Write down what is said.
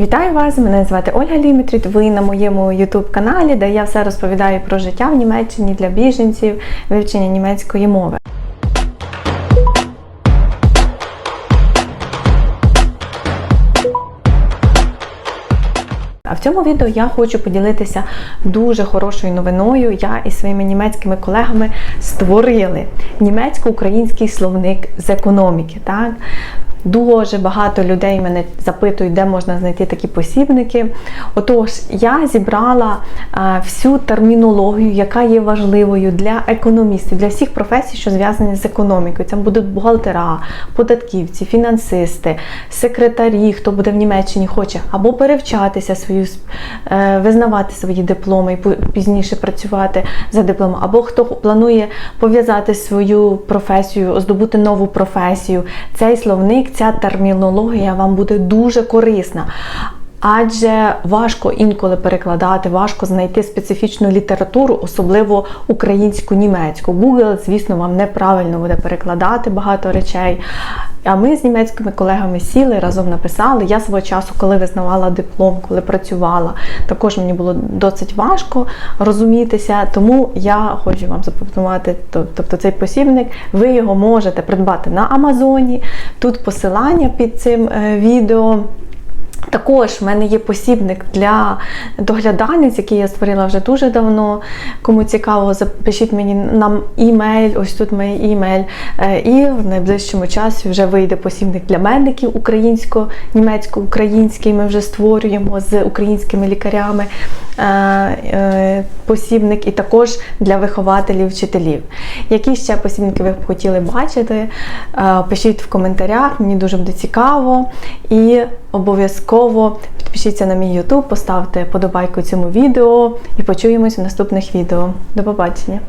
Вітаю вас! Мене звати Ольга Лімітріт. Ви на моєму YouTube каналі, де я все розповідаю про життя в Німеччині для біженців, вивчення німецької мови. А в цьому відео я хочу поділитися дуже хорошою новиною. Я із своїми німецькими колегами створили німецько-український словник з економіки. Так? Дуже багато людей мене запитують, де можна знайти такі посібники. Отож, я зібрала всю термінологію, яка є важливою для економістів, для всіх професій, що зв'язані з економікою. Це будуть бухгалтера, податківці, фінансисти, секретарі, хто буде в Німеччині, хоче або перевчатися свою, е, визнавати свої дипломи і пізніше працювати за дипломом, або хто планує пов'язати свою професію, здобути нову професію. Цей словник, ця термінологія вам буде дуже корисна. Адже важко інколи перекладати, важко знайти специфічну літературу, особливо українську німецьку. Google, звісно, вам неправильно буде перекладати багато речей. А ми з німецькими колегами сіли, разом написали. Я свого часу, коли визнавала диплом, коли працювала, також мені було досить важко розумітися. Тому я хочу вам запропонувати тобто цей посібник. Ви його можете придбати на Амазоні. Тут посилання під цим е, відео. Також в мене є посібник для доглядальниць, який я створила вже дуже давно. Кому цікаво, запишіть мені на імейл, ось тут мій імейл. Е, І в найближчому часі вже вийде посібник для медиків українсько-німецько-український. Ми вже створюємо з українськими лікарями посібник, і також для вихователів, вчителів. Які ще посібники ви б хотіли бачити? Е, Пишіть в коментарях, мені дуже буде цікаво. І обов'язково підпишіться на мій YouTube, поставте подобайку цьому відео і почуємось у наступних відео. До побачення!